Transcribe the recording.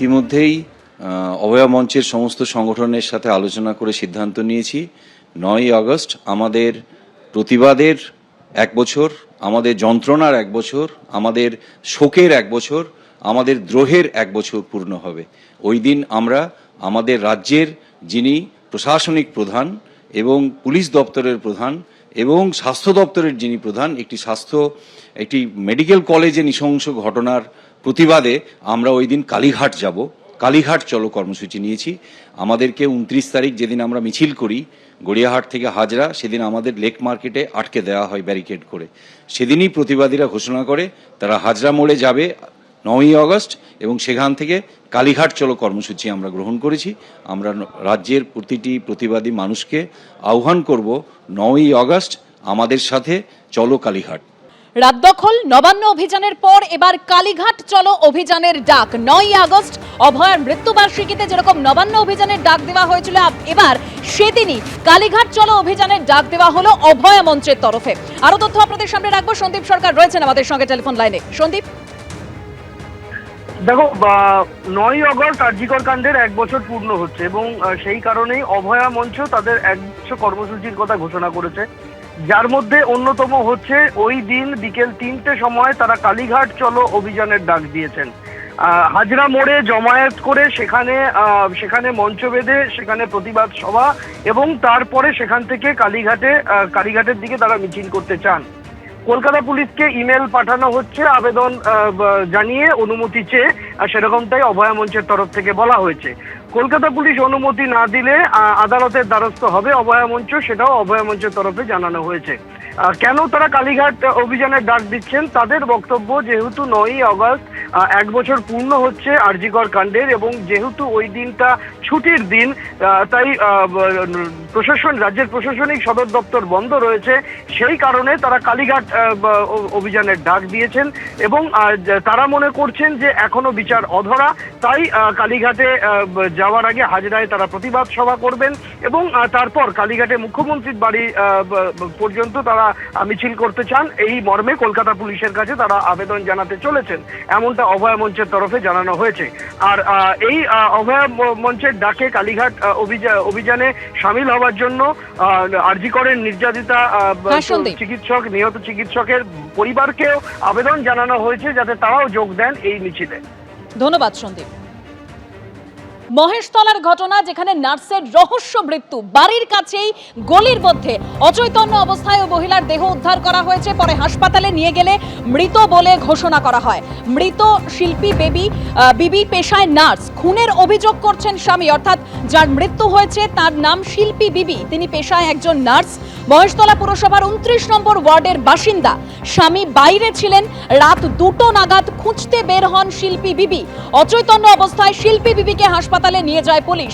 ইতিমধ্যেই অভয়া মঞ্চের সমস্ত সংগঠনের সাথে আলোচনা করে সিদ্ধান্ত নিয়েছি। নয়ই আগস্ট আমাদের প্রতিবাদের এক বছর, আমাদের যন্ত্রণার এক বছর, আমাদের শোকের এক বছর, আমাদের দ্রোহের এক বছর পূর্ণ হবে। ওই দিন আমরা আমাদের রাজ্যের যিনি প্রশাসনিক প্রধান এবং পুলিশ দপ্তরের প্রধান এবং স্বাস্থ্য দপ্তরের যিনি প্রধান, একটি স্বাস্থ্য, একটি মেডিকেল কলেজে নৃশংস ঘটনার প্রতিবাদে আমরা ওই দিন কালীঘাট যাব। কালীঘাট চলো কর্মসূচি নিয়েছি। আমাদেরকে উনত্রিশ তারিখ যেদিন আমরা মিছিল করি, গড়িয়াহাট থেকে হাজরা, সেদিন আমাদের লেক মার্কেটে আটকে দেওয়া হয় ব্যারিকেড করে। সেদিনই প্রতিবাদীরা ঘোষণা করে, তারা হাজরা মোড়ে যাবে নয়ই আগস্ট এবং সেখান থেকে কালীঘাট চলো কর্মসূচি আমরা গ্রহণ করেছি। আমরা রাজ্যের প্রতিটি প্রতিবাদী মানুষকে আহ্বান করব, নয়ই অগস্ট আমাদের সাথে চলো কালীঘাট। রাত দখল, নবান্ন অভিযানের পর এবার কালীঘাট চলো অভিযানের ডাক। নয় আগস্ট, অভয়ার মৃত্যুবার্ষিকীতে যেরকম নবান্ন অভিযানের ডাক দেওয়া হয়েছিল এবার সেদিনই কালীঘাট চলো অভিযানের ডাক দেওয়া হলো অভয়া মঞ্চের তরফে। আরও তথ্য আপনাদের সামনে রাখব। সন্দীপ সরকার রয়েছেন আমাদের সঙ্গে টেলিফোন লাইনে। সন্দীপ? দেখো নয় আগস্ট আরজিকর কাণ্ডের এক বছর পূর্ণ হচ্ছে এবং সেই কারণেই অভয়া মঞ্চ তাদের এক বছর কর্মসূচির কথা ঘোষণা করেছে। যার মধ্যে অন্যতম হচ্ছে ওই দিন বিকেল তিনটে সময় তারা কালীঘাট চলো অভিযানের ডাক দিয়েছেন। হাজরা মোড়ে জমায়েত করে সেখানে সেখানে মঞ্চ বেঁধে সেখানে প্রতিবাদ সভা এবং তারপরে সেখান থেকে কালীঘাটে কালীঘাটের দিকে তারা মিছিল করতে চান। কলকাতা পুলিশকে ইমেল পাঠানো হচ্ছে, আবেদন জানিয়ে অনুমতি চেয়ে আর সেরকমটাই অভয়া মঞ্চের তরফ থেকে বলা হয়েছে। কলকাতা পুলিশ অনুমতি না দিলে আদালতের দ্বারস্থ হবে অভয়া মঞ্চ সেটাও অভয়া মঞ্চের তরফে জানানো হয়েছে। কেন তারা কালীঘাট অভিযানের ডাক দিচ্ছেন? তাদের বক্তব্য যেহেতু নয়ই আগস্ট আহ, এক বছর পূর্ণ হচ্ছে আরজিকর কাণ্ডের এবং যেহেতু ওই দিনটা ছুটির দিন তাই প্রশাসন রাজ্যের প্রশাসনিক সদর দপ্তর বন্ধ রয়েছে। সেই কারণে তারা কালীঘাট অভিযানের ডাক দিয়েছেন এবং তারা মনে করছেন যে এখনও বিচার অধরা। তাই কালীঘাটে যাওয়ার আগে হাজরায় তারা প্রতিবাদ সভা করবেন এবং তারপর কালীঘাটে মুখ্যমন্ত্রীর বাড়ি পর্যন্ত তারা মিছিল করতে চান। এই মর্মে কলকাতা পুলিশের কাছে তারা আবেদন জানাতে চলেছেন। এমনটা অভয়া মঞ্চের তরফে জানানো হয়েছে। আর এই অভয়া মঞ্চের ডাকে কালীঘাট অভিযানে সামিল হওয়ার জন্য আরজি করেন নির্যাতিতা। চিকিৎসক নিহত চিকিৎসকের পরিবারকেও আবেদন জানানো হয়েছে যাতে তারাও যোগ দেন এই মিছিলে। ধন্যবাদ সন্দীপ। মহেশতলার ঘটনা যেখানে নার্সের রহস্য মৃত্যু, বাড়ির কাছেই গলির মধ্যে। অচৈতন্য অবস্থায় ও মহিলার দেহ উদ্ধার করা হয়েছে, পরে হাসপাতালে নিয়ে গেলে মৃত বলে ঘোষণা করা হয়। মৃত শিল্পী বেবি বিবি পেশায় নার্স। খুনের অভিযোগ করছেন স্বামী, অর্থাৎ যার মৃত্যু হয়েছে তার নাম শিল্পী বিবি। তিনি পেশায় একজন নার্স। মহেশতলা পুরসভার উনত্রিশ নম্বর ওয়ার্ডের বাসিন্দা। স্বামী বাইরে ছিলেন, রাত দুটো নাগাদ খুঁজতে বের হন শিল্পী বিবি। অচৈতন্য অবস্থায় শিল্পী বিবিকে হাসপাতালে নিয়ে যায় পুলিশ।